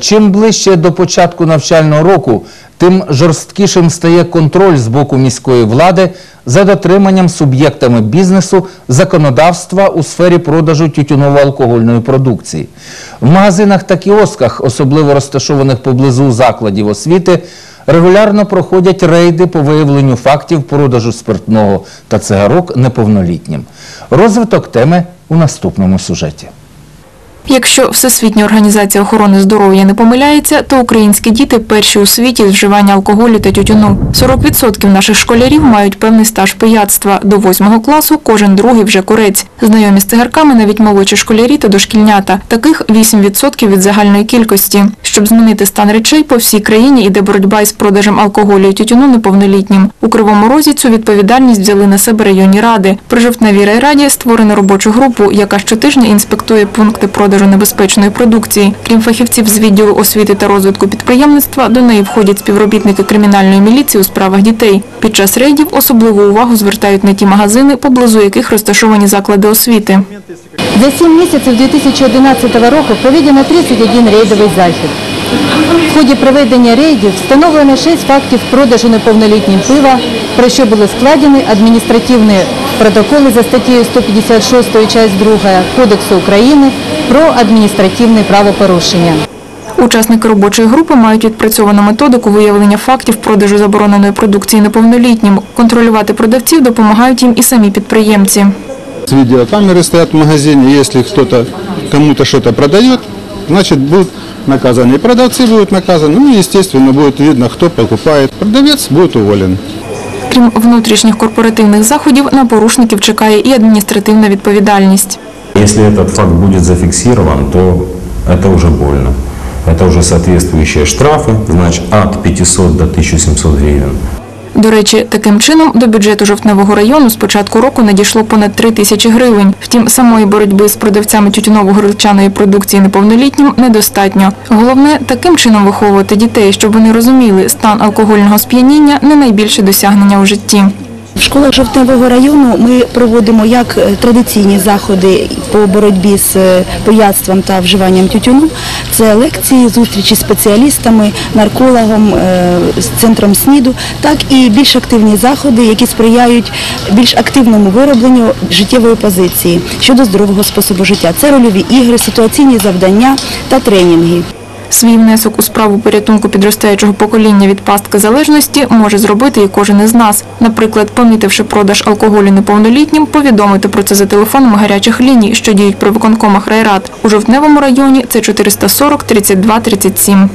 Чим ближче до початку навчального року, тим жорсткішим стає контроль з боку міської влади за дотриманням суб'єктами бізнесу законодавства у сфері продажу тютюново-алкогольної продукції. В магазинах та кіосках, особливо розташованих поблизу закладів освіти, регулярно проходять рейди по виявленню фактів продажу спиртного та цигарок неповнолітнім. Розвиток теми у наступному сюжеті. Якщо Всесвітня організація охорони здоров'я не помиляється, то українські діти перші у світі з вживання алкоголю та тютюну. 40% наших школярів мають певний стаж пияцтва. До 8 класу кожен другий вже курець. Знайомі з цигарками навіть молодші школярі та дошкільнята. Таких 8% від загальної кількості. Щоб змінити стан речей, по всій країні іде боротьба із продажем алкоголю і тютюну неповнолітнім. У Кривому Розі цю відповідальність взяли на себе районні ради. При жовтневій райраді створено робочу групу, яка щотижня інспектує пункти продажу небезпечної продукції. Крім фахівців з відділу освіти та розвитку підприємництва, до неї входять співробітники кримінальної міліції у справах дітей. Під час рейдів особливу увагу звертають на ті магазини, поблизу яких розташовані заклади освіти. За 7 місяців 2011 року проведено 31 рейдовий захід. В ході проведення рейдів встановлено 6 фактів продажу неповнолітнім пива, про що були складені адміністративні протоколи за статтею 156 часть 2 Кодексу України про адміністративне правопорушення. Учасники робочої групи мають відпрацьовану методику виявлення фактів продажу забороненої продукції неповнолітнім. Контролювати продавців допомагають їм і самі підприємці. Видеокамеры стоят в магазине, если кто-то кому-то что-то продает, значит будут наказаны. И продавцы будут наказаны, ну и естественно будет видно, кто покупает. Продавец будет уволен. Крім внутрішніх корпоративних заходів, на порушників чекає і адміністративна відповідальність. Если этот факт будет зафиксирован, то это уже больно. Это уже соответствующие штрафы, значит от 500 до 1700 гривен. До речі, таким чином до бюджету Жовтневого району з початку року надійшло понад 3 тисячі гривень. Втім, самої боротьби з продавцями тютюново-гречаної продукції неповнолітнім недостатньо. Головне таким чином виховувати дітей, щоб вони розуміли, стан алкогольного сп'яніння не найбільше досягнення у житті. В школах Жовтневого району ми проводимо як е, традиційні заходи по боротьбі з е, пияцтвом та вживанням тютюну. Це лекції, зустрічі з спеціалістами, наркологом, е, з центром СНІДу, так і більш активні заходи, які сприяють більш активному виробленню життєвої позиції щодо здорового способу життя. Це рольові ігри, ситуаційні завдання та тренінги. Свій внесок у справу порятунку підростаючого покоління від пастки залежності може зробити і кожен із нас. Наприклад, помітивши продаж алкоголю неповнолітнім, повідомити про це за телефоном гарячих ліній, що діють при виконкомах райрад. У жовтневому районі це 440 32 37.